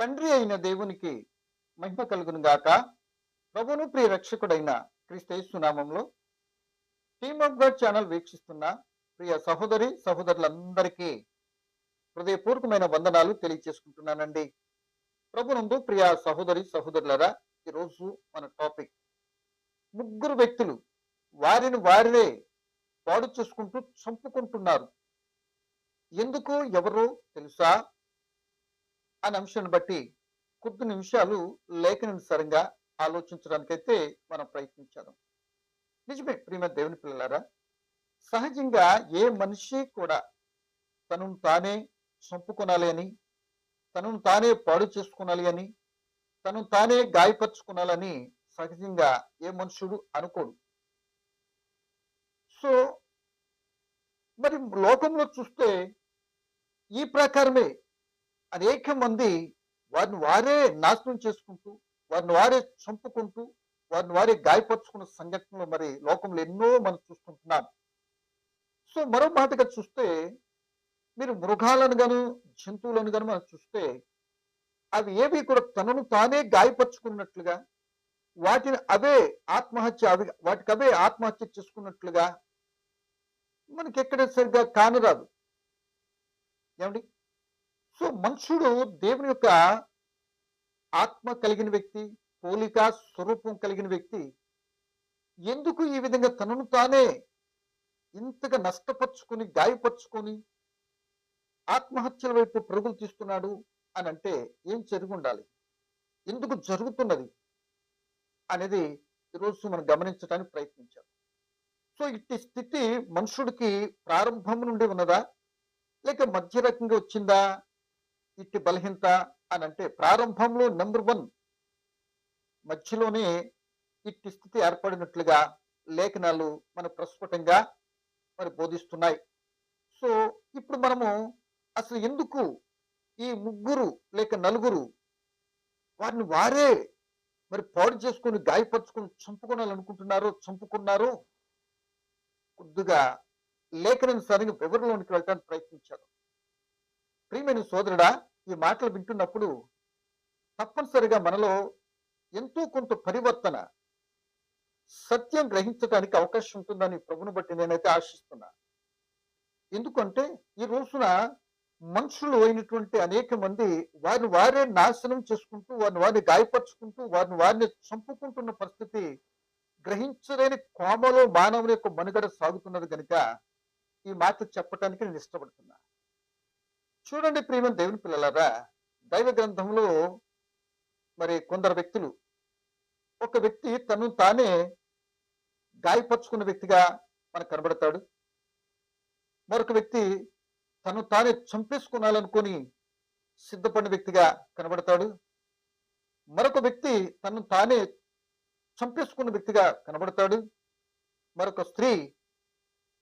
తండ్రి అయిన దేవునికి మహిమ కలుగును గాక. ప్రభును ప్రియ రక్షకుడైన క్రీస్తునామంలో టీమ్ ఆఫ్ గాడ్ ఛానల్ వీక్షిస్తున్న ప్రియ సహోదరి సహోదరులందరికీ హృదయపూర్వకమైన వందనాలు తెలియచేసుకుంటున్నానండి. ప్రభునందు ప్రియ సహోదరి సహోదరులరా ఈరోజు మన టాపిక్ ముగ్గురు వ్యక్తులు వారిని వారినే పాడు చేసుకుంటూ చంపుకుంటున్నారు. ఎందుకు ఎవరు తెలుసా? అనే అంశాన్ని బట్టి కొద్ది నిమిషాలు లేఖనానుసారంగా ఆలోచించడానికైతే మనం ప్రయత్నించాము నిజమే ప్రియమ దేవుని పిల్లలారా సహజంగా ఏ మనిషి కూడా తనను తానే చంపుకొనాలి అని తనను తానే పాడు చేసుకోనాలి అని తను తానే గాయపరుచుకోనాలని సహజంగా ఏ మనుషుడు అనుకోడు. సో మరి లోకంలో చూస్తే ఈ ప్రకారమే అనేక మంది వారిని వారే నాశనం చేసుకుంటూ వారిని వారే చంపుకుంటూ వారిని వారే గాయపరుచుకున్న సంఘటనలు మరి లోకంలో ఎన్నో మనం చూసుకుంటున్నాం సో మరో మాటగా చూస్తే మీరు మృగాలను గాను జంతువులను గాను మనం చూస్తే అవి ఏవి కూడా తనను తానే గాయపరుచుకున్నట్లుగా వాటిని అవే ఆత్మహత్య అవి వాటికి అవే ఆత్మహత్య చేసుకున్నట్లుగా మనకి ఎక్కడ సరిగ్గా కానరాదు. ఏమండి? సో మనుషుడు దేవుని యొక్క ఆత్మ కలిగిన వ్యక్తి పోలిక స్వరూపం కలిగిన వ్యక్తి. ఎందుకు ఈ విధంగా తనను తానే ఇంతగా నష్టపరుచుకొని గాయపరుచుకొని ఆత్మహత్యల వైపు పరుగులు తీస్తున్నాడు అని అంటే ఏం జరిగి ఉండాలి? ఎందుకు జరుగుతున్నది అనేది ఈరోజు మనం గమనించడానికి ప్రయత్నించాం సో ఇట్టి స్థితి మనుషుడికి ప్రారంభం నుండి ఉన్నదా? లేక మధ్య రకంగా వచ్చిందా? ఇట్టి బలహీనత అని అంటే ప్రారంభంలో నెంబర్ వన్ మధ్యలోనే ఇట్టి స్థితి ఏర్పడినట్లుగా లేఖనాలు మన ప్రస్ఫుటంగా మరి బోధిస్తున్నాయి. సో ఇప్పుడు మనము అసలు ఎందుకు ఈ ముగ్గురు లేక నలుగురు వారిని వారే మరి పాడు చేసుకొని గాయపరచుకొని చంపుకోవాలనుకుంటున్నారో చంపుకున్నారో కొద్దిగా లేఖనానుసారంగా వివరణలోనికి వెళ్ళడానికి ప్రయత్నించారు. ప్రియమైన సోదరుడా ఈ మాటలు వింటున్నప్పుడు తప్పనిసరిగా మనలో ఎంతో కొంత పరివర్తన సత్యం గ్రహించడానికి అవకాశం ఉంటుందని ప్రభుని బట్టి నేనైతే ఆశిస్తున్నా. ఎందుకంటే ఈ రోజున మనుషులు అయినటువంటి అనేక మంది వారిని వారే నాశనం చేసుకుంటూ వారిని వారిని గాయపరుచుకుంటూ వారిని వారిని చంపుకుంటున్న పరిస్థితి గ్రహించలేని కోమలో మానవుని యొక్క మనుగడ సాగుతున్నది కనుక ఈ మాట చెప్పటానికి నేను ఇష్టపడుతున్నా. చూడండి ప్రియమైన దేవుని పిల్లలారా దైవ గ్రంథంలో మరి కొందరు వ్యక్తులు ఒక వ్యక్తి తను తానే గాయపరుచుకున్న వ్యక్తిగా మనకు కనబడతాడు. మరొక వ్యక్తి తను తానే చంపేసుకునాలనుకొని సిద్ధపడిన వ్యక్తిగా కనబడతాడు. మరొక వ్యక్తి తను తానే చంపేసుకున్న వ్యక్తిగా కనబడతాడు. మరొక స్త్రీ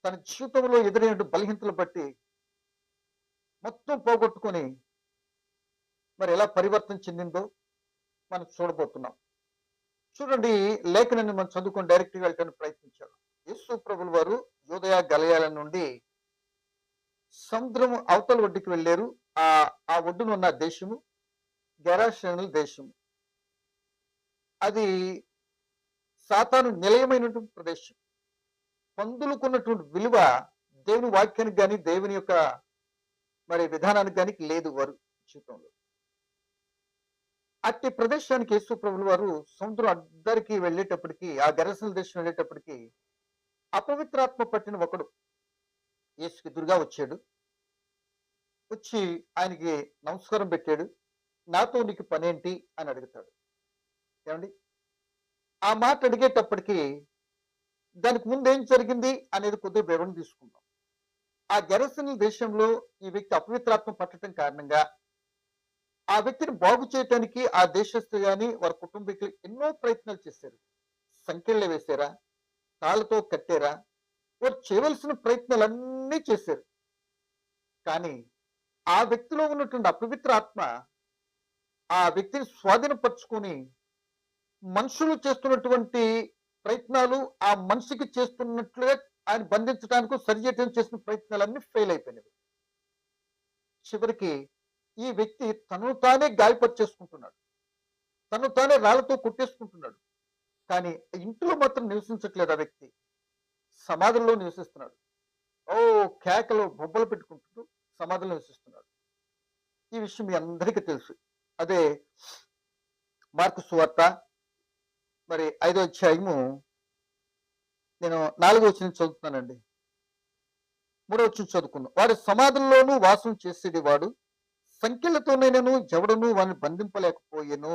తన జీవితంలో ఎదురైన బలహీనతలు బట్టి మొత్తం పోగొట్టుకొని మరి ఎలా పరివర్తన చెందిందో మనం చూడబోతున్నాం. చూడండి లేఖనాన్ని మనం చదువుకొని డైరెక్ట్గా వెళ్ళటానికి వెళ్ళడానికి ప్రయత్నించాడు యేసు ప్రభులు వారు యోదయ గలయాల నుండి సముద్రం అవతల ఒడ్డుకి వెళ్ళారు. ఆ ఆ ఒడ్డున ఉన్న దేశము గరాశ్రేణుల దేశము. అది సాతాను నిలయమైనటువంటి ప్రదేశం. పందులుకున్నటువంటి విలువ దేవుని వాక్యానికి కానీ దేవుని యొక్క మరి విధానానికి కానీ లేదు వారు జీవితంలో. అట్టి ప్రదేశానికి యేసు ప్రభులు వారు సముద్రం అద్దరికి వెళ్ళేటప్పటికి ఆ గరసల దేశం వెళ్ళేటప్పటికి అపవిత్రాత్మ పట్టిన ఒకడు యేసుకి దుర్గా వచ్చాడు. వచ్చి ఆయనకి నమస్కారం పెట్టాడు. నాతో నీకు పనేంటి? అని అడుగుతాడు. ఏమండి? ఆ మాట అడిగేటప్పటికి దానికి ముందు ఏం జరిగింది అనేది కొద్దిగా వివరణ తీసుకుందాం. ఆ గెరసన దేశంలో ఈ వ్యక్తి అపవిత్రాత్మ పట్టడం కారణంగా ఆ వ్యక్తిని బాగు చేయటానికి ఆ దేశస్థు గాని వారి కుటుంబీకులు ఎన్నో ప్రయత్నాలు చేశారు. సంఖ్యలు వేశారా? తాళ్ళతో కట్టారా? వారు చేయవలసిన ప్రయత్నాలన్నీ చేశారు. కానీ ఆ వ్యక్తిలో ఉన్నటువంటి అపవిత్ర ఆత్మ ఆ వ్యక్తిని స్వాధీనపరుచుకొని మనుషులు చేస్తున్నటువంటి ప్రయత్నాలు ఆ మనిషికి చేస్తున్నట్లుగా ఆయన బంధించడానికి సరిచేయటం చేసిన ప్రయత్నాలన్నీ ఫెయిల్ అయిపోయినవి. చివరికి ఈ వ్యక్తి తను తానే గాయపరిచేసుకుంటున్నాడు తను తానే రాళ్ళతో కొట్టేసుకుంటున్నాడు. కానీ ఇంట్లో మాత్రం నివసించట్లేదు ఆ వ్యక్తి. సమాధుల్లో నివసిస్తున్నాడు. ఓ కేకలు బొబ్బలు పెట్టుకుంటూ సమాధుల్లో నివసిస్తున్నాడు. ఈ విషయం మీ అందరికీ తెలుసు. అదే మార్కు సువార్త. మరి ఐదో అధ్యాయము నేను నాలుగో వచ్చిన చదువుతున్నానండి. మూడో వచ్చిన చదువుకున్నాను వాడు సమాధుల్లోనూ వాసం చేసేది వాడు. సంఖ్యలతోనైనను ఎవడను వాని బంధింపలేకపోయాను.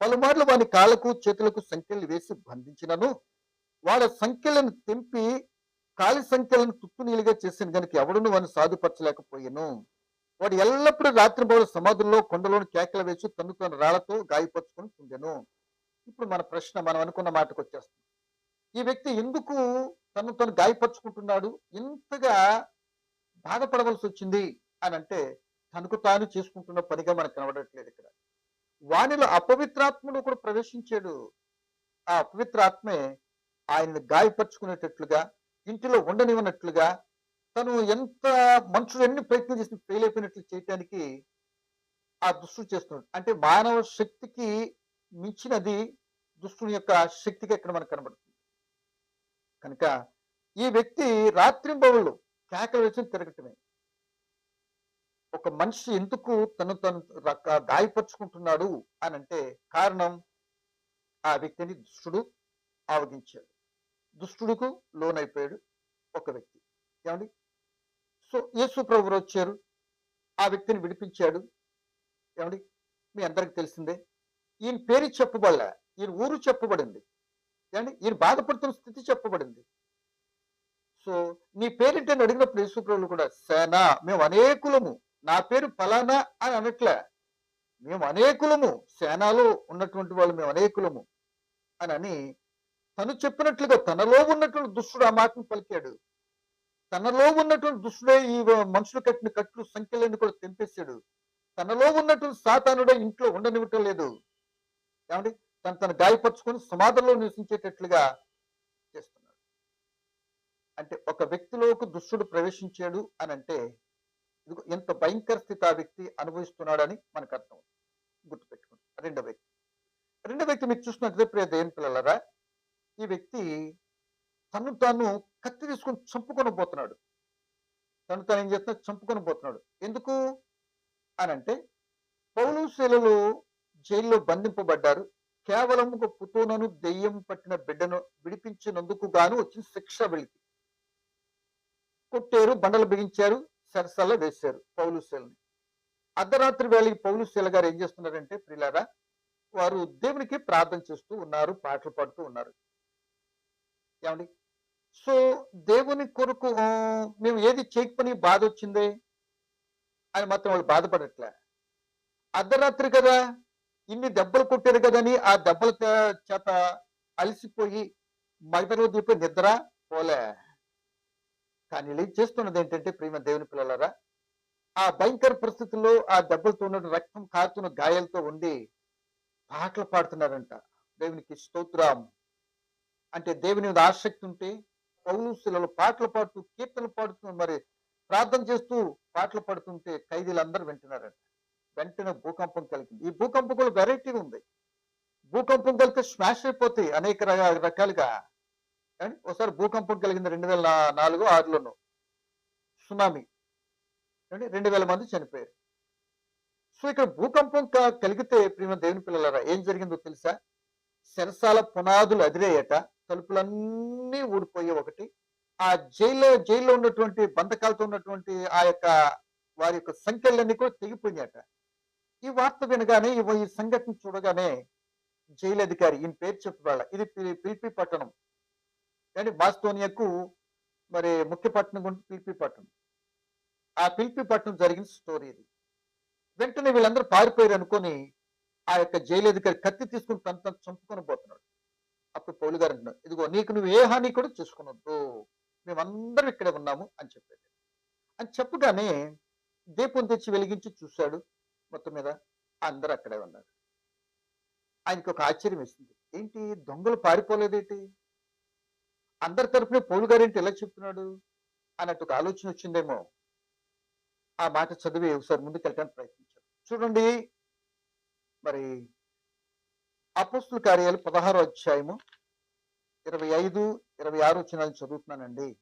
పలుమార్లు వాని కాళ్ళకు చేతులకు సంఖ్యలు వేసి బంధించినను. వాడ సంఖ్యలను తెంపి కాలి సంఖ్యలను తుప్పునీలుగా చేసిన గనుక ఎవడును వాని సాధుపరచలేకపోయాను. వాడు ఎల్లప్పుడూ రాత్రి సమాధుల్లో కొండలోని కేకలు వేసి తను తన రాళ్ళతో గాయపరుచుకొని పొందాను ఇప్పుడు మన ప్రశ్న మనం అనుకున్న మాటకు వచ్చేస్తుంది ఈ వ్యక్తి ఎందుకు తను తను గాయపరుచుకుంటున్నాడు? ఇంతగా బాధపడవలసి వచ్చింది అని అంటే తనకు తాను చేసుకుంటున్న పనిగా మనకు కనబడట్లేదు ఇక్కడ. వానిలో అపవిత్రాత్ముడు కూడా ప్రవేశించాడు. ఆ అపవిత్రాత్మే ఆయన్ని గాయపరుచుకునేటట్లుగా ఇంటిలో ఉండనివ్వనట్లుగా తను ఎంత మనుషులు ఎన్ని ప్రయత్నం చేసి ఫెయిల్ అయిపోయినట్లు చేయటానికి ఆ దుష్టు చేస్తున్నాడు. అంటే మానవ శక్తికి మించినది దుష్టుని యొక్క శక్తిగా ఇక్కడ మనకు కనబడుతుంది. కనుక ఈ వ్యక్తి రాత్రింబవుళ్ళు కేకలు వేసి తిరగటమే. ఒక మనిషి ఎందుకు తను తను గాయపరుచుకుంటున్నాడు అని అంటే కారణం ఆ వ్యక్తిని దుష్టుడు ఆవగించాడు. దుష్టుడుకు లోనైపోయాడు ఒక వ్యక్తి. ఏమండి? సో యేసు ప్రభువులు వచ్చారు. ఆ వ్యక్తిని విడిపించాడు. ఏమండి? మీ అందరికి తెలిసిందే. ఈయన పేరు చెప్పబడలే. ఈయన ఊరు చెప్పబడింది. ఏమండి? ఈయన బాధపడుతున్న స్థితి చెప్పబడింది. సో నీ పేరేంటని అడిగినప్పుడు యేసుప్రభులు కూడా సేనా మేము అనేకులము. నా పేరు ఫలానా అని అనట్లే. మేము అనేకులము. సేనాలో ఉన్నటువంటి వాళ్ళు మేము అనేకులము. అని అని తను చెప్పినట్లుగా తనలో ఉన్నటువంటి దుష్టుడు ఆ మాటను పలికాడు. తనలో ఉన్నటువంటి దుష్టుడే ఈ మనుషులు కట్టిన కట్లు సంఖ్యలన్నీ కూడా తెంపేశాడు. తనలో ఉన్నటువంటి సాతానుడే ఇంట్లో ఉండనివ్వటం లేదు. ఏమంటే తను తను గాయపరుచుకొని సమాధుల్లో నివసించేటట్లుగా చేస్తున్నాడు. అంటే ఒక వ్యక్తిలోకి దుష్టుడు ప్రవేశించాడు అని అంటే ఇదిగో ఎంత భయంకర స్థితి ఆ వ్యక్తి అనుభవిస్తున్నాడని మనకు అర్థం గుర్తుపెట్టుకోండి. రెండో వ్యక్తి. రెండో వ్యక్తి మీరు చూసినట్లయితే ప్రియ దేని పిల్లలరా ఈ వ్యక్తి తను తాను కత్తి తీసుకొని చంపుకొని పోతున్నాడు. తను తాను ఏం చేస్తున్నా చంపుకొని పోతున్నాడు. ఎందుకు? అని అంటే పౌలు జైల్లో బంధింపబడ్డారు. కేవలం ఒక పుతూనను దెయ్యం పట్టిన బిడ్డను విడిపించినందుకు గాను వచ్చిన శిక్ష వెళితి. కొట్టారు బండలు బిగించారు సరసల్లో వేశారు పౌలుశీలని అర్ధరాత్రి వేళకి పౌలుశీల గారు ఏం చేస్తున్నారంటే ప్రిలారా వారు దేవునికి ప్రార్థన చేస్తూ ఉన్నారు పాటలు పాడుతూ ఉన్నారు. ఏమండి? సో దేవుని కొరకు మేము ఏది చేయకపోని బాధ వచ్చిందే? అని మాత్రం వాళ్ళు బాధపడట్లే. అర్ధరాత్రి కదా ఇన్ని దెబ్బలు కొట్టారు కదని ఆ దెబ్బల చేత అలసిపోయి మగత రోజు నిద్ర పోలే. కానీ ఏం చేస్తున్నది ఏంటంటే ప్రేమ దేవుని పిల్లలరా ఆ భయంకర పరిస్థితుల్లో ఆ దెబ్బలతో ఉన్న రక్తం కారుతున్న గాయాలతో ఉండి పాటలు పాడుతున్నారంట. దేవునికి స్తోత్రం. అంటే దేవుని మీద ఆసక్తి ఉంటే పౌలుసులలో పాటలు పాడుతూ కీర్తనలు పాడుతూ మరి ప్రార్థన చేస్తూ పాటలు పాడుతుంటే ఖైదీలందరూ వింటున్నారంట. వెంటనే భూకంపం కలిగింది. ఈ భూకంపం వెరైటీ ఉంది. భూకంపం కలిగితే స్మాష్ అయిపోతాయి అనేక రకాలుగా. కానీ ఒకసారి భూకంపం కలిగింది రెండు వేల నాలుగు ఆరులోను. సునామీ. రెండు వేల మంది చనిపోయారు. సో ఇక్కడ భూకంపం కలిగితే ప్రియమ దేవుని పిల్లలరా ఏం జరిగిందో తెలుసా? శరసాల పునాదులు అదిరేయట. తలుపులన్నీ ఊడిపోయే ఒకటి. ఆ జైల్లో జైల్లో ఉన్నటువంటి బంధకాలతో ఉన్నటువంటి ఆ యొక్క వారి యొక్క సంఖ్యలన్నీ కూడా తెగిపోయినాయట. ఈ వార్త వినగానే ఈ సంఘటన చూడగానే జైలు అధికారి ఈయన పేరు చెప్పేవాళ్ళ ఇది పిలిపి పట్టణం. కానీ మాస్తోనియాకు మరి ముఖ్య పట్టణం గురించి పిలిపి పట్టణం. ఆ పిలిపి పట్టణం జరిగిన స్టోరీ ఇది. వెంటనే వీళ్ళందరూ పారిపోయారు అనుకొని ఆ యొక్క జైలు అధికారి కత్తి తీసుకుని తను తను చంపుకొని పోతున్నాడు. అప్పుడు పౌలు గారు అంటున్నాడు ఇదిగో నీకు నువ్వు ఏ హాని కూడా చూసుకున్నద్దు మేమందరం ఇక్కడే ఉన్నాము అని చెప్పాడు. అని చెప్పగానే దీపం తెచ్చి వెలిగించి చూశాడు. మొత్తం మీద అందరూ అక్కడే ఉన్నారు. ఆయనకి ఒక ఆశ్చర్యం వేసింది. ఏంటి? దొంగలు పారిపోలేదేంటి? అందరి తరఫున పౌలు గారేంటి ఎలా చెప్తున్నాడు? అన్నట్టు ఒక ఆలోచన వచ్చిందేమో. ఆ మాట చదివి ఒకసారి ముందుకెళ్ళడానికి ప్రయత్నించాడు చూడండి మరి అపోస్తుల కార్యాలు పదహారో అధ్యాయము ఇరవై ఐదు ఇరవై ఆరు వచ్చినాలను చదువుతున్నానండి.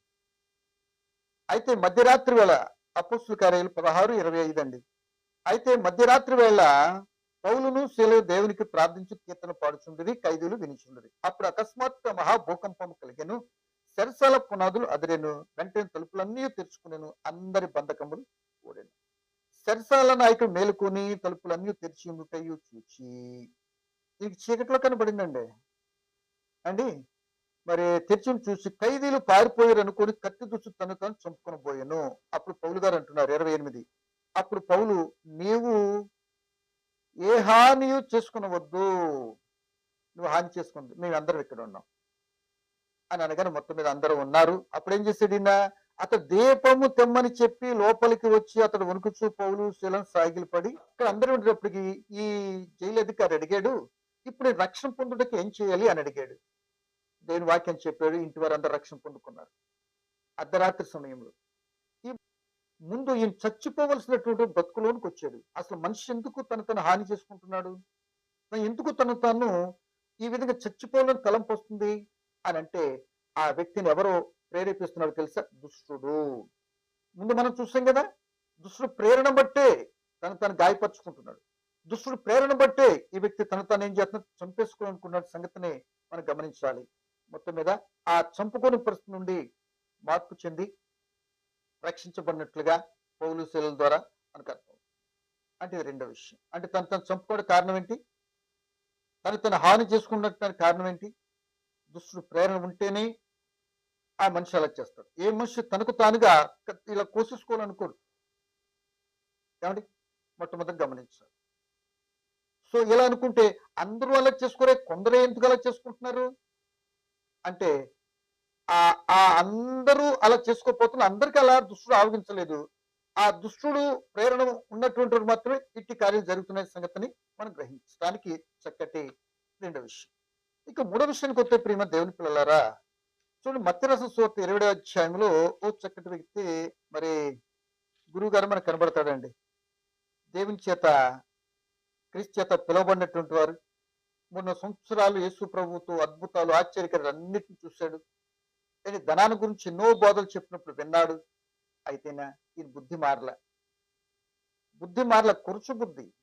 అయితే మధ్యరాత్రి వేళ అపోస్తుల కార్యాలు పదహారు ఇరవై ఐదు అండి. అయితే మధ్యరాత్రి వేళ పౌలును శిలు దేవునికి ప్రార్థించి కీర్తన పాడుచుండేది ఖైదీలు వినిచుండేది. అప్పుడు అకస్మాత్తుగా మహాభూకంపం కలిగాను. సరసాల పునాదులు అదిరెను. వెంటనే తలుపులన్నీ తెరుచుకునేను. అందరి బంధకములు ఓడెను సరసాల నాయకుడు మేలుకొని తలుపులన్నీ తెరిచి ఉంటాయో చూచి. ఇది చీకట్లో కనబడిందండి. అండి మరి తెరిచి చూసి ఖైదీలు పారిపోయారు అనుకొని కత్తి దుస్తు తను తను చంపుకొని పోయాను. అప్పుడు పౌలు గారు అంటున్నారు ఇరవై ఎనిమిది. అప్పుడు పౌలు నీవు ఏ హానియు చేసుకునవద్దు. నువ్వు హాని చేసుకుంది మేము అందరం ఇక్కడ ఉన్నాం. అని అనగానే మొత్తం మీద అందరూ ఉన్నారు. అప్పుడు ఏం చేశాడు ఈయన? అతడు దీపము తెమ్మని చెప్పి లోపలికి వచ్చి అతడు వణుకుచూ పౌలు శీలం సాగిలపడి ఇక్కడ అందరూ ఉండేటప్పటికి ఈ జైలు అధికారి అడిగాడు ఇప్పుడు రక్షణ పొందుటకు ఏం చేయాలి? అని అడిగాడు. దేవుని వాక్యం చెప్పాడు ఇంటి వారు అందరు రక్షణ పొందుకున్నారు. అర్ధరాత్రి సమయంలో ముందు ఈయన చచ్చిపోవలసినటువంటి బతుకులోనికి వచ్చాడు. అసలు మనిషి ఎందుకు తను తను హాని చేసుకుంటున్నాడు? ఎందుకు తను తాను ఈ విధంగా చచ్చిపోవాలని తలంపు వస్తుంది అని అంటే ఆ వ్యక్తిని ఎవరో ప్రేరేపిస్తున్నాడు తెలుసా? దుష్టుడు. ముందు మనం చూసాం కదా దుష్టుడు ప్రేరణ బట్టే తను తను గాయపరుచుకుంటున్నాడు. దుష్టుడు ప్రేరణ బట్టే ఈ వ్యక్తి తను తాను ఏం చేస్తున్నా చంపేసుకోవాలనుకున్న సంగతిని మనం గమనించాలి. మొత్తం మీద ఆ చంపుకోని పరిస్థితి నుండి మార్పు చెంది రక్షించబడినట్లుగా పౌలు శైలుల ద్వారా మనకు అర్థం. అంటే రెండో విషయం. అంటే తను తను చంపుకోవడం కారణం ఏంటి? తను తను హాని చేసుకున్నట్టు కారణం ఏంటి? దుష్టుడు ప్రేరణ ఉంటేనే ఆ మనిషి అలా చేస్తాడు. ఏ మనిషి తనకు తానుగా ఇలా కోసేసుకోవాలనుకోడు. ఏమండి? మొట్టమొదటి గమనించాలి. సో ఇలా అనుకుంటే అందరూ అలా చేసుకోరే కొందరే ఎందుకు అలా చేసుకుంటున్నారు? అంటే ఆ ఆ అందరూ అలా చేసుకోకపోతున్న అందరికీ అలా దుష్టుడు ఆవగించలేదు. ఆ దుష్టుడు ప్రేరణ ఉన్నటువంటి వారు మాత్రమే ఇట్టి కార్యం జరుగుతున్న సంగతిని మనం గ్రహించడానికి చక్కటి రెండో విషయం. ఇక మూడో విషయానికి వస్తే ప్రియమ దేవుని పిల్లలారా చూడండి మత్స్యరస సూర్త ఇరవై అధ్యాయంలో ఓ చక్కటి వ్యక్తి మరి గురువు గారు మనకు కనబడతాడండి. దేవుని చేత క్రీస్తు చేత పిలువబడినటువంటి వారు. మొన్న సంవత్సరాలు యేసు ప్రభుతో అద్భుతాలు ఆశ్చర్యకరాలు అన్నిటిని చూశాడు. అంటే ధనాన్ని గురించి ఎన్నో బోధలు చెప్పినప్పుడు విన్నాడు. అయితేనా ఈయన బుద్ధి మారల. బుద్ధి మారల కురుచు బుద్ధి.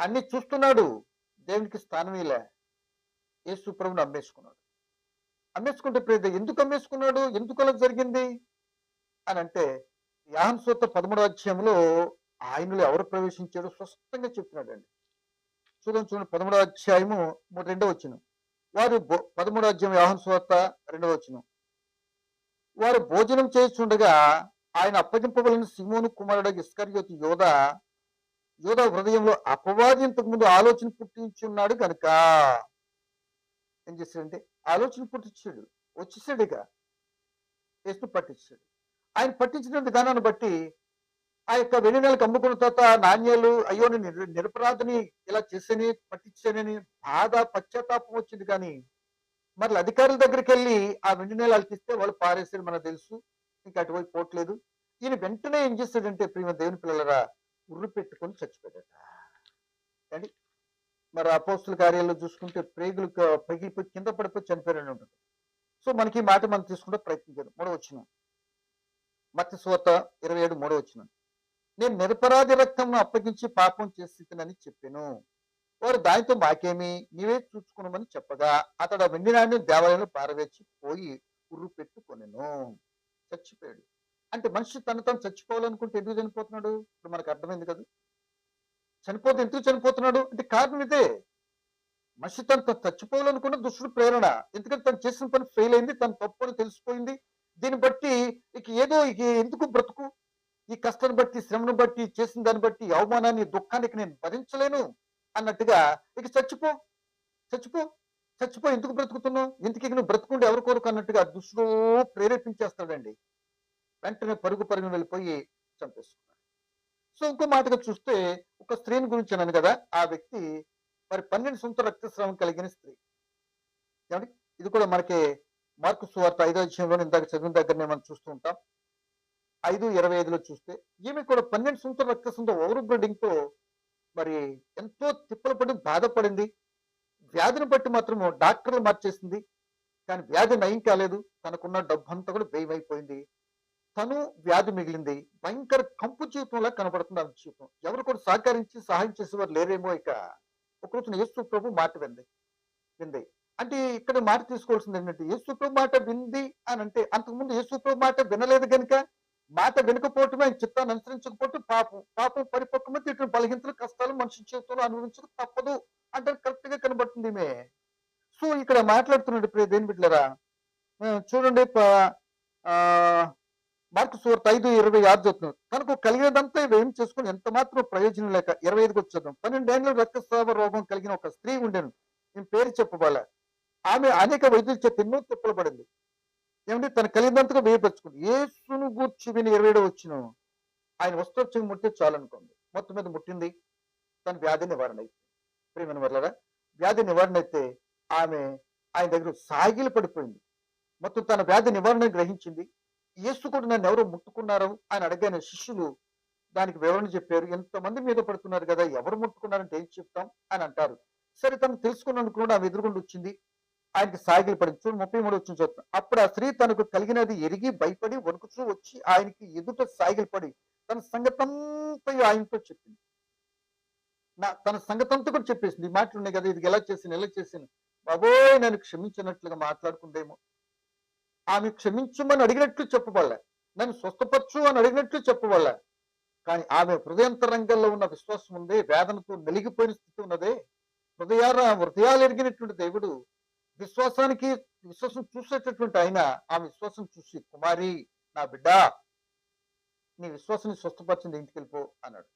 అన్ని చూస్తున్నాడు. దేవునికి స్థానం ఇలా యేసు ప్రభుని అమ్మేసుకున్నాడు. అమ్మేసుకుంటే ప్రేద ఎందుకు అమ్మేసుకున్నాడు? ఎందుకు అలా జరిగింది? అని అంటే యాహన్ సూత్ర పదమూడవ అధ్యాయంలో ఆయనలో ఎవరు ప్రవేశించాడో స్పష్టంగా చెప్తున్నాడు అండి చూడండి చూడండి పదమూడవ అధ్యాయము మూడు వచ్చిన వారు పదమూడవ అధ్యాయం యాహన్ సువార్త రెండవ వచ్చిన వారు భోజనం చేస్తుండగా ఆయన అప్పగింపబడిన సిమోను కుమారుడు ఇస్కర్యోతి యోధ యోధ హృదయంలో అపవాది ఇంతకు ముందు ఆలోచన పుట్టించున్నాడు కనుక ఏం చేశాడంటే ఆలోచన పుట్టించాడు వచ్చేసాడు ఇక. వేస్తూ పట్టించాడు. ఆయన పట్టించిన విధానాన్ని బట్టి ఆ యొక్క వెండి నెలకు అమ్ముకున్న తర్వాత నాణ్యాలు అయ్యో నేను నిరపరాధిని ఇలా చేశాని పట్టించానని బాధ పశ్చాత్తాపం వచ్చింది కానీ మరి అధికారుల దగ్గరికి వెళ్ళి ఆ వెండి నెలలు తీస్తే వాళ్ళు పారేసారు మనకు తెలుసు. ఇంకా అటువైపు పోవట్లేదు. ఈయన వెంటనే ఏం చేస్తాడంటే ప్రియమ దేవుని పిల్లలరా ఉర్రు పెట్టుకొని చచ్చిపోయాడట. అండి మరి అపోస్తుల కార్యాల్లో చూసుకుంటే ప్రేగులు పగిలిపోయి కింద పడిపోయి చనిపోయారని ఉంటుంది. సో మనకి ఈ మాట మనం తీసుకుంటే ప్రయత్నించారు మూడో వచ్చిన మత్స్య సోత ఇరవై ఏడు మూడో వచ్చిన నేను నిరపరాధి రక్తంను అప్పగించి పాపం చేసినని చెప్పాను. వారు దానితో మాకేమి నీవే చూసుకున్నామని చెప్పగా అతడు ఆ దేవాలయంలో పారవేసి పోయి ఉర్రు పెట్టుకొనెను. చచ్చిపోయాడు. అంటే మనిషి తను తను చచ్చిపోవాలనుకుంటే ఎందుకు చనిపోతున్నాడు? ఇప్పుడు మనకు అర్థమైంది కదా. చనిపోతే ఎందుకు చనిపోతున్నాడు? అంటే కారణం ఇదే. మనిషి తను తను చచ్చిపోవాలనుకున్న దుష్టుడు ప్రేరణ. ఎందుకంటే తను చేసిన పని ఫెయిల్ అయింది తన తప్పు అని తెలిసిపోయింది. దీన్ని బట్టి ఇక ఏదో ఇక ఎందుకు బ్రతుకు? ఈ కష్టాన్ని బట్టి శ్రమను బట్టి చేసిన దాన్ని బట్టి అవమానాన్ని దుఃఖాన్ని దుఃఖానికి నేను భరించలేను. అన్నట్టుగా ఇక చచ్చిపో చచ్చిపో చచ్చిపో. ఎందుకు బ్రతుకుతున్నావు? ఇంతకి నువ్వు బ్రతుకుంటే ఎవరు కోరుకు అన్నట్టుగా దుష్టుడు ప్రేరేపించేస్తాడండి. వెంటనే పరుగు పరుగున వెళ్ళిపోయి చంపేస్తున్నాడు సో ఇంకో మాటగా చూస్తే ఒక స్త్రీని గురించి అన్నాను కదా ఆ వ్యక్తి మరి పన్నెండు సొంత రక్తస్రావం కలిగిన స్త్రీ. ఏమండి? ఇది కూడా మనకి మార్కు సువార్త ఐదో విషయంలో ఇందాక చదివిన దగ్గరనే మనం చూస్తూ ఉంటాం. ఐదు ఇరవై ఐదులో చూస్తే ఈమె కూడా పన్నెండు సొంత రక్తసంతో ఓవర్ బ్లీడింగ్తో మరి ఎంతో తిప్పలు పడి బాధపడింది. వ్యాధిని బట్టి మాత్రం డాక్టర్లు మార్చేసింది. కానీ వ్యాధి నయం కాలేదు. తనకున్న డబ్బంతా కూడా వ్యయమైపోయింది తను వ్యాధి మిగిలింది. భయంకర కంపు జీవితంలా కనబడుతుంది ఆమె జీవితం ఎవరు కూడా సహకరించి సహాయం చేసేవారు లేరేమో ఇక. ఒక రోజున యేసు ప్రభు మాట వింది. వింది. అంటే ఇక్కడ మాట తీసుకోవాల్సింది ఏంటంటే యేసు ప్రభు మాట వింది అని అంటే అంతకుముందు యేసు ప్రభు మాట వినలేదు కనుక మాట వినకపోవటమే ఆయన చిత్తాన్ని అనుసరించకపోతే పాపం. పాపం పరిపక్వమే ఇటు బలహీనతలు కష్టాలు మనిషి జీవితంలో అనుభవించక తప్పదు అంటే కరెక్ట్గా కనబడుతుంది ఈమె సో ఇక్కడ మాట్లాడుతున్నాడు ఇప్పుడు దేని బిడ్డలరా. చూడండి ఆ మార్కు సూర్త ఐదు ఇరవై ఆరు చెప్తున్నాడు తనకు కలిగినదంతా ఏం చేసుకుని ఎంత మాత్రం ప్రయోజనం లేక ఇరవై ఐదుకి వచ్చేద్దాం. పన్నెండేళ్ళ రక్తస్రావ రోగం కలిగిన ఒక స్త్రీ ఉండేను. నేను పేరు చెప్పబాల. ఆమె అనేక వైద్యుల చెప్పి ఎన్నో తిప్పలు పడింది. ఏమంటే తన కలిగినంతగా వేయపరచుకుంది ఏసును గూర్చి విని ఇరవై వచ్చిన ఆయన వస్త్రోత్సవం ముట్టే చాలనుకోండి మొత్తం మీద ముట్టింది. తన వ్యాధి నివారణ అయితే ప్రియమైన వల్లరా వ్యాధి నివారణ అయితే ఆమె ఆయన దగ్గర సాగిలు పడిపోయింది. మొత్తం తన వ్యాధి నివారణ గ్రహించింది. యేసు కూడా నన్ను ఎవరు ముట్టుకున్నారు ఆయన అడిగాను శిష్యులు దానికి వివరణ చెప్పారు. ఎంతమంది మీద పడుతున్నారు కదా ఎవరు ముట్టుకున్నారంటే ఏం చెప్తాం? అని అంటారు. సరే తను తెలుసుకున్నాను కూడా ఆమె ఎదురుగుండి వచ్చింది. ఆయనకి సాగిలి పడింది. ముప్పై మూడు వచ్చిన చూస్తాం అప్పుడు ఆ స్త్రీ తనకు కలిగినది ఎరిగి భయపడి వణుకుతూ వచ్చి ఆయనకి ఎదుట సాగిలి పడి తన సంగతంతా ఆయనతో చెప్పింది. నా తన సంగతంతా కూడా చెప్పేసింది. ఈ మాటలు ఉన్నాయి కదా ఇది ఎలా చేసింది ఎలా చేసింది? బాబోయ్ నన్ను క్షమించినట్లుగా మాట్లాడుకుందేమో. ఆమె క్షమించమని అడిగినట్లు చెప్పబడలే. నన్ను స్వస్థపరచు అని అడిగినట్లు చెప్పబడలే. కానీ ఆమె హృదయంతరంగంలో ఉన్న విశ్వాసం ఉంది వేదనతో నలిగిపోయిన స్థితి ఉన్నదే. హృదయ హృదయాలు ఎరిగినటువంటి దేవుడు విశ్వాసానికి విశ్వాసం చూసేటటువంటి ఆయన ఆ విశ్వాసం చూసి కుమారి నా బిడ్డ నీ విశ్వాసాన్ని స్వస్థపరిచింది ఇంటికి వెళ్ళిపో అన్నాడు.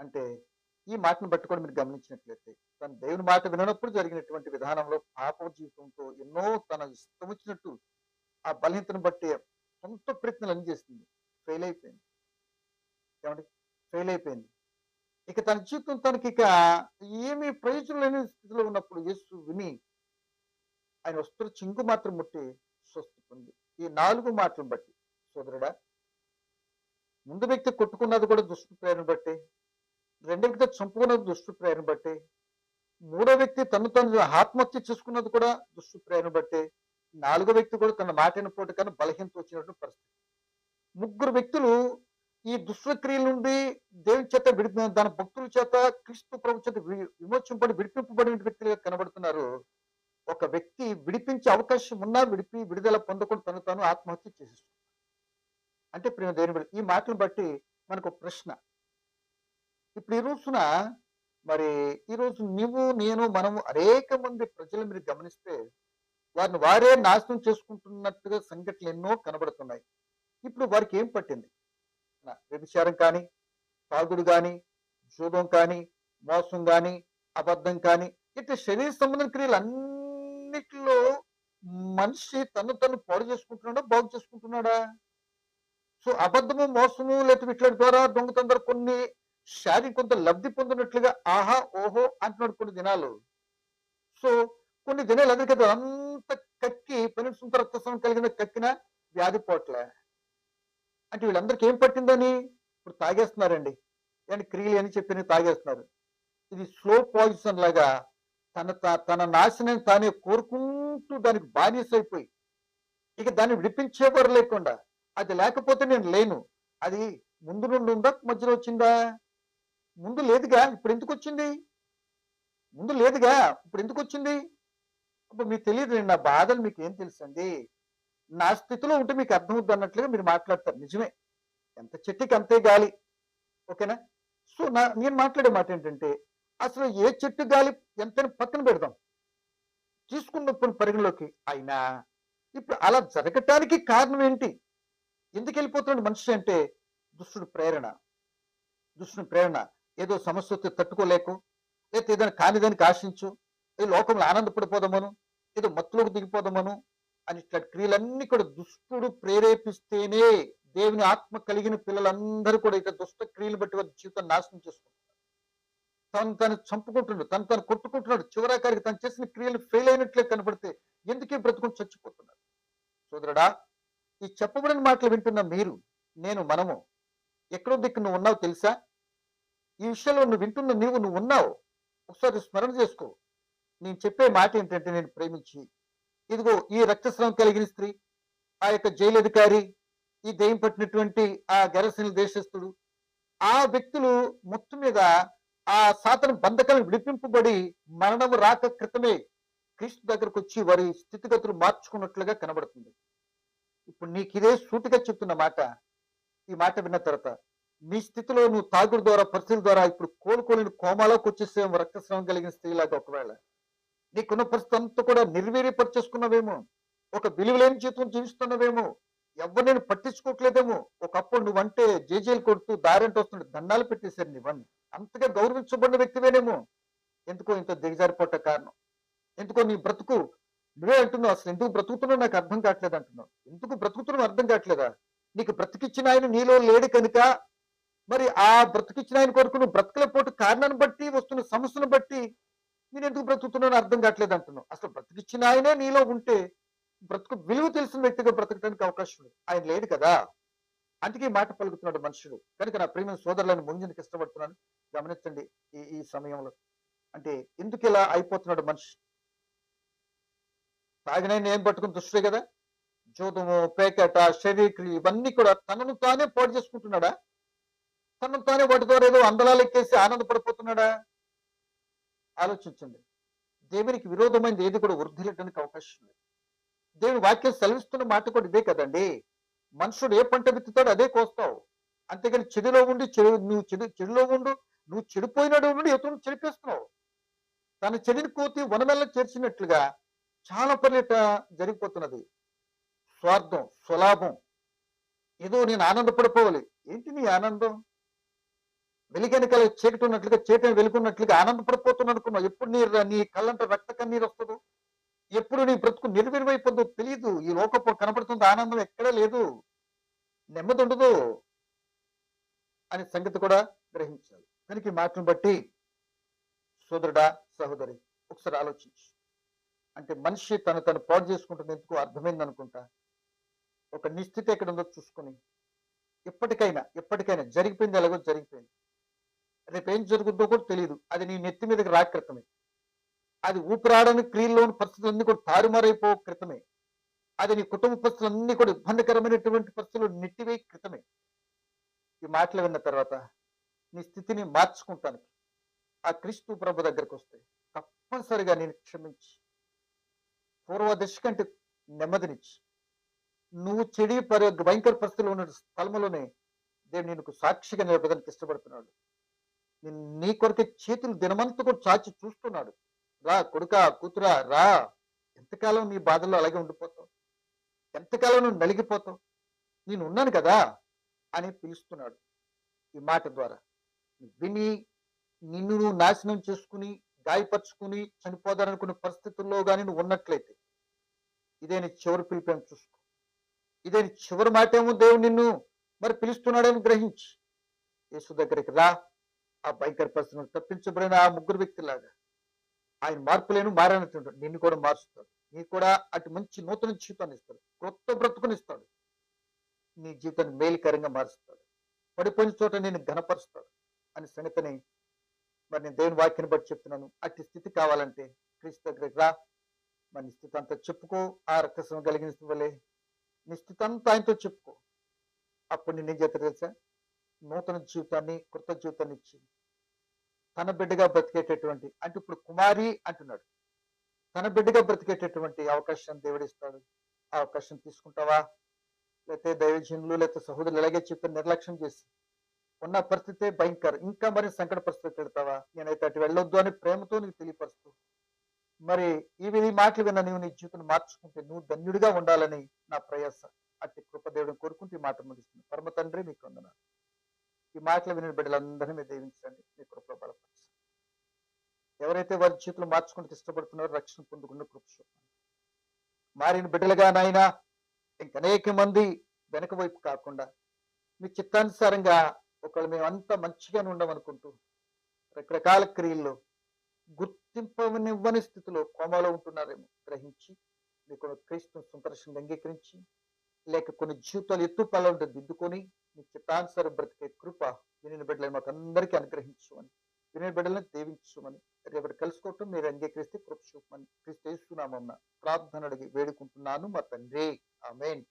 అంటే ఈ మాటను బట్టి కూడా మీరు గమనించినట్లయితే తన దేవుని మాట వినప్పుడు జరిగినటువంటి విధానంలో పాప జీవితంతో ఎన్నో తన ఇష్టం వచ్చినట్టు ఆ బలహీనతను బట్టి సొంత ప్రయత్నాలు అన్ని చేసింది. ఫెయిల్ అయిపోయింది. ఏమండి? ఫెయిల్ అయిపోయింది. ఇక తన జీవితం తనకి ఇక ఏమీ ప్రయోజనం లేని స్థితిలో ఉన్నప్పుడు యేసు విని ఆయన వస్తున్న చింగు మాత్రం ముట్టి స్వస్తి పొంది ఈ నాలుగు మాటలను బట్టి సోదరుడా ముందు వ్యక్తి కొట్టుకున్నది కూడా దుష్టు ప్రేరణ బట్టి రెండో వ్యక్తి చంపుకున్నది దుష్టు ప్రేరణ బట్టి మూడో వ్యక్తి తను తను ఆత్మహత్య చేసుకున్నది కూడా దుష్టు ప్రేరణ బట్టి నాలుగో వ్యక్తి కూడా తన మాటైన పోటీ కన్నా బలహీనత వచ్చినటువంటి పరిస్థితి. ముగ్గురు వ్యక్తులు ఈ దుష్టక్రియల నుండి దేవుని చేత విడి దాని భక్తుల చేత క్రీస్తు ప్రభు చేత వి- విమోచింపబడి విడిపింపబడిన వ్యక్తులుగా కనబడుతున్నారు. ఒక వ్యక్తి విడిపించే అవకాశం ఉన్నా విడిపి విడుదల పొందకుండా తను తాను ఆత్మహత్య చేసేస్తుంది అంటే ప్రేమ దేని ఈ మాటను బట్టి మనకు ఒక ప్రశ్న. ఇప్పుడు ఈ రోజున మరి ఈ రోజు నువ్వు నేను మనము అనేక మంది ప్రజలు మీరు గమనిస్తే వారిని వారే నాశనం చేసుకుంటున్నట్టుగా సంఘటనలు ఎన్నో కనబడుతున్నాయి. ఇప్పుడు వారికి ఏం పట్టింది? వ్యభిచారం కానీ తాగుడు కానీ జూదం కానీ మోసం కానీ అబద్ధం కానీ ఇట్లా శరీర సంబంధం క్రియలు అన్నిటిలో మనిషి తను తను పాడు చేసుకుంటున్నాడా బాగు చేసుకుంటున్నాడా? సో అబద్ధము మోసము లేకపోతే ఇట్లాంటి ద్వారా దొంగతందరూ కొన్ని శారీ కొంత లబ్ధి పొందినట్లుగా ఆహా ఓహో అంటున్నాడు కొన్ని దినాలు సో కొన్ని దినాలు అందరికీ అంత కక్కి పన్నెండు రక్తస్రావం కలిగిన కక్కిన వ్యాధి పోట్లే. అంటే వీళ్ళందరికీ ఏం పట్టిందని ఇప్పుడు తాగేస్తున్నారండి. అని క్రియలు అని చెప్పి తాగేస్తున్నారు. ఇది స్లో పాయిజన్ లాగా తన తన నాశనం తానే కోరుకుంటూ దానికి బానిస అయిపోయి ఇక దాన్ని విడిపించేవారు లేకుండా అది లేకపోతే నేను లేను. అది ముందు నుండి ఉందా మధ్యలో వచ్చిందా? ముందు లేదుగా ఇప్పుడు ఎందుకు వచ్చింది? ముందు లేదుగా ఇప్పుడు ఎందుకు వచ్చింది? అప్పుడు మీకు తెలియదు నా బాధలు మీకు ఏం తెలుసండి? నా స్థితిలో ఉంటే మీకు అర్థమవుద్ది అన్నట్లుగా మీరు మాట్లాడతారు నిజమే. ఎంత చెట్టుకి అంతే గాలి. ఓకేనా? సో నా నేను మాట్లాడే మాట ఏంటంటే అసలు ఏ చెట్టు గాలి ఎంత పక్కన పెడదాం. తీసుకున్నప్పుడు పరిగణలోకి అయినా ఇప్పుడు అలా జరగటానికి కారణం ఏంటి? ఎందుకు వెళ్ళిపోతున్నాడు మనిషి అంటే దుష్టుడు ప్రేరణ. దుష్టుని ప్రేరణ ఏదో సమస్య వస్తే తట్టుకోలేకు లేకపోతే ఏదైనా కానిదానికి ఆశించు ఏ లోకంలో ఆనందపడిపోదామను ఏదో మత్తులోకి దిగిపోదామను అని ఇట్లా క్రియలన్నీ కూడా దుష్టుడు ప్రేరేపిస్తేనే దేవుని ఆత్మ కలిగిన పిల్లలందరూ కూడా ఇక దుష్ట క్రియలు బట్టి వారి జీవితం నాశనం చేసుకుంటారు తను తను చంపుకుంటున్నాడు తను తను కొట్టుకుంటున్నాడు. చివరాకారికి తను చేసిన క్రియలు ఫెయిల్ అయినట్లే కనబడితే ఎందుకే బ్రతుకుని చచ్చిపోతున్నాడు సోదరుడా ఈ చెప్పబడిన మాటలు వింటున్న మీరు నేను మనము ఎక్కడో దిక్కు నువ్వు ఉన్నావు తెలుసా? ఈ విషయంలో నువ్వు వింటున్న నీవు నువ్వు ఉన్నావు. ఒకసారి స్మరణ చేసుకో. నేను చెప్పే మాట ఏంటంటే నేను ప్రేమించి ఇదిగో ఈ రక్తస్రావం కలిగిన స్త్రీ ఆ యొక్క జైలు అధికారి ఈ దెయ్యం పట్టినటువంటి ఆ గెరసిన దేశస్థుడు ఆ వ్యక్తులు మొత్తం మీద ఆ సాతన బంధకాలను విడిపింపబడి మరణం రాక క్రితమే క్రీస్తు దగ్గరకు వచ్చి వారి స్థితిగతులు మార్చుకున్నట్లుగా కనబడుతుంది. ఇప్పుడు నీకు ఇదే సూటిగా చెప్తున్న మాట ఈ మాట విన్న తర్వాత నీ స్థితిలో నువ్వు తాగుడు ద్వారా పరిస్థితుల ద్వారా ఇప్పుడు కోలుకోలేని కోమాలోకి వచ్చేసేమో రక్తస్రావం కలిగిన స్త్రీలాగా ఒకవేళ. నీకున్న పరిస్థితి అంతా కూడా నిర్వీర్యపరిచేసుకున్నావేమో ఒక విలువలేని జీవితం జీవిస్తున్నవేమో ఎవరు నేను పట్టించుకోవట్లేదేమో. ఒకప్పుడు నువ్వంటే జేజేలు కొడుతూ దారింటి వస్తుండే దండాలు పెట్టేశారు నీవన్నీ. అంతగా గౌరవించబడిన వ్యక్తివేనేమో. ఎందుకో ఇంత దిగజారిపోట కారణం. ఎందుకో నీ బ్రతుకు నువ్వే అంటున్నావు అసలు ఎందుకు బ్రతుకుతున్నావు? నాకు అర్థం కావట్లేదు అంటున్నావు. ఎందుకు బ్రతుకుతున్నావు అర్థం కావట్లేదా? నీకు బ్రతికిచ్చిన ఆయన నీలో లేడు కనుక మరి ఆ బ్రతికిచ్చిన ఆయన కొరకు నువ్వు బ్రతకలేపోటు కారణాన్ని బట్టి వస్తున్న సమస్యను బట్టి నేను ఎందుకు బ్రతుకుతున్నాను అర్థం కావట్లేదు అంటున్నావు. అసలు బ్రతికిచ్చిన ఆయనే నీలో ఉంటే బ్రతుకు విలువ తెలిసిన వ్యక్తిగా బ్రతకడానికి అవకాశం ఉంది. ఆయన లేడు కదా. అందుకే మాట పలుకుతున్నాడు మనుషుడు కనుక నా ప్రేమ సోదరులను ముందుకు ఇష్టపడుతున్నాను గమనించండి ఈ ఈ సమయంలో. అంటే ఎందుకు ఇలా అయిపోతున్నాడు మనిషి? తాగినైనా ఏం పట్టుకుని దృష్టి కదా. జోదము పేకట శరీక్రి ఇవన్నీ కూడా తనను తానే పాడు చేసుకుంటున్నాడా? తనను తానే వాటి ద్వారా ఏదో అందలాలు ఎక్కేసి ఆనందపడిపోతున్నాడా? ఆలోచించండి. దేవునికి విరోధమైనది ఏది కూడా వృద్ధి అవకాశం లేదు. దేవుని వాక్యం సెలవిస్తున్న మాట కూడా ఇదే కదండి. మనుషుడు ఏ పంట విత్తుతాడో అదే కోస్తావు. అంతేగాని చెడులో ఉండి చెడు నువ్వు చెడు చెడులో ఉండు నువ్వు చెడిపోయినాడు నుండి ఎదురు చెడిపేస్తున్నావు. తన చెడిని కోతి వనమెల్ల చేర్చినట్లుగా చాలా పర్యట జరిగిపోతున్నది. స్వార్థం స్వలాభం. ఏదో నేను ఆనందపడిపోవాలి. ఏంటి నీ ఆనందం? వెలిగెనకాల చీకటి ఉన్నట్లుగా చీకటి వెలుగున్నట్లుగా ఆనందపడిపోతున్నా అనుకున్నావు ఎప్పుడు నీ నీ కళ్ళంట రక్త కన్నీరు వస్తుందో? ఎప్పుడు నీ బ్రతుకు నిర్విర్వైపోద్దో తెలియదు ఈ లోకపు కనబడుతుంది ఆనందం ఎక్కడా లేదు. నెమ్మది ఉండదు అనే సంగతి కూడా గ్రహించాలి. కనుక ఈ మాటను బట్టి సోదరుడా సహోదరి ఒకసారి ఆలోచించు. అంటే మనిషి తను తను పాడు చేసుకుంటుంది ఎందుకు అర్థమైంది అనుకుంటా? ఒక నిశ్చితి ఎక్కడ ఉందో చూసుకొని. ఎప్పటికైనా ఎప్పటికైనా జరిగిపోయింది ఎలాగో జరిగిపోయింది. రేపు ఏం జరుగుతుందో కూడా తెలియదు అది నీ నెత్తి మీదకి రాక్రితమే అది ఊపిరాడని క్రియల్లోని పరిస్థితులన్నీ కూడా తారుమారైపో క్రితమే అది నీ కుటుంబ పరిస్థితులన్నీ కూడా ఇబ్బందికరమైనటువంటి పరిస్థితులు నెట్టివే క్రితమే ఈ మాటలు విన్న తర్వాత నీ స్థితిని మార్చుకుంటానికి ఆ క్రీస్తు ప్రభు దగ్గరకు వస్తే తప్పనిసరిగా నేను క్షమించి పూర్వ దశ కంటే నెమ్మదినిచ్చి నువ్వు చెడి పరి భయంకర పరిస్థితులు ఉన్న స్థలంలోనే దేవుడు నీకు సాక్షిగా నిలబడడానికి ఇష్టపడుతున్నాడు. నీ కొరకే చేతులు దినమంతా కూడా చాచి చూస్తున్నాడు. రా కొడుక కూతురా రా. ఎంతకాలం నీ బాధల్లో అలాగే ఉండిపోతావు? ఎంతకాలం నువ్వు నలిగిపోతావు? నేను ఉన్నాను కదా అని పిలుస్తున్నాడు ఈ మాట ద్వారా. విని నిన్ను నువ్వు నాశనం చేసుకుని గాయపరుచుకుని చనిపోదారనుకునే పరిస్థితుల్లో కానీ నువ్వు ఉన్నట్లయితే ఇదే నీ చివరి పిలిపేమో చూసుకో. ఇదే నీ చివరి మాట ఏమో దేవుడు నిన్ను మరి పిలుస్తున్నాడని గ్రహించి. యేసు దగ్గరికి రా. ఆ భయంకర పరిస్థితులను తప్పించబడిన ఆ ముగ్గురు వ్యక్తిలాగా ఆయన మార్పులేను మారానంటుంటాడు నిన్ను కూడా మారుస్తాడు. నీకు కూడా అటు మంచి నూతన జీవితాన్ని ఇస్తాడు. కొత్త బ్రతుకునిస్తాడు నీ జీవితాన్ని మేలికరంగా మారుస్తాడు. పడిపోయిన చోట నేను ఘనపరుస్తాడు అనే సంగతిని మరి నేను దేవుని వాక్యాన్ని బట్టి చెప్తున్నాను. అట్టి స్థితి కావాలంటే క్రీస్తు దగ్గరికి రా. మరి నీ స్థితి అంతా చెప్పుకో. ఆ రక్తస్రావం కలిగిన వల్లే నీ స్థితి అంతా ఆయనతో చెప్పుకో. అప్పుడు నేను ఏం చేస్తా తెలుసా? నూతన జీవితాన్ని కృత జీవితాన్ని ఇచ్చింది తన బిడ్డగా బ్రతికేటటువంటి అంటే ఇప్పుడు కుమారి అంటున్నాడు. తన బిడ్డగా బ్రతికేటటువంటి అవకాశం దేవుడిస్తాడు. ఆ అవకాశం తీసుకుంటావా? లేకపోతే దైవజనులు లేకపోతే సహోదరులు ఎలాగే చెప్పి నిర్లక్ష్యం చేసి ఉన్న పరిస్థితే భయంకరం. ఇంకా మరి సంకట పరిస్థితి పెడతావా? నేనైతే అటు వెళ్ళొద్దు అని ప్రేమతో నీకు తెలియపరుస్తూ. మరి ఇవి మాటలు విన్న నీవు నీ జీవితం మార్చుకుంటే నువ్వు ధన్యుడిగా ఉండాలని నా ప్రయాస. అట్టి కృపదేవుడిని కోరుకుంటూ ఈ మాట ముగిస్తుంది పరమ తండ్రి మీకు వందనాలు. ఈ మాటలు విని బిడ్డలందరినీ మీరు దీవించండి. ఎవరైతే వారి జీవితంలో మార్చుకుంటూ ఇష్టపడుతున్నారో రక్షణ పొందుకున్న కృప మారిన బిడ్డలుగా నాయన ఇంక అనేక మంది వెనక వైపు కాకుండా మీ చిత్తానుసారంగా ఒకళ్ళు మేము అంత మంచిగానే ఉండమనుకుంటూ రకరకాల క్రియల్లో గుర్తింపనివ్వని స్థితిలో కోమలో ఉంటున్నారేమో గ్రహించి మీకు క్రీస్తు సందర్శన అంగీకరించి లేక కొన్ని జీవితాలు ఎత్తు పల్లంటే దిద్దుకొని మీ చిత్తానుసారం బ్రతికే కృప వినిన బిడ్డలను మాకు అందరికీ అనుగ్రహించమని విని బిడ్డలను దీవించమని రేపటి కలుసుకోవటం మీరు అంగీకరిస్తే కృప చూపమని క్రీస్తు ప్రార్థన అడిగి వేడుకుంటున్నాను. మా తండ్రి. ఆమెన్.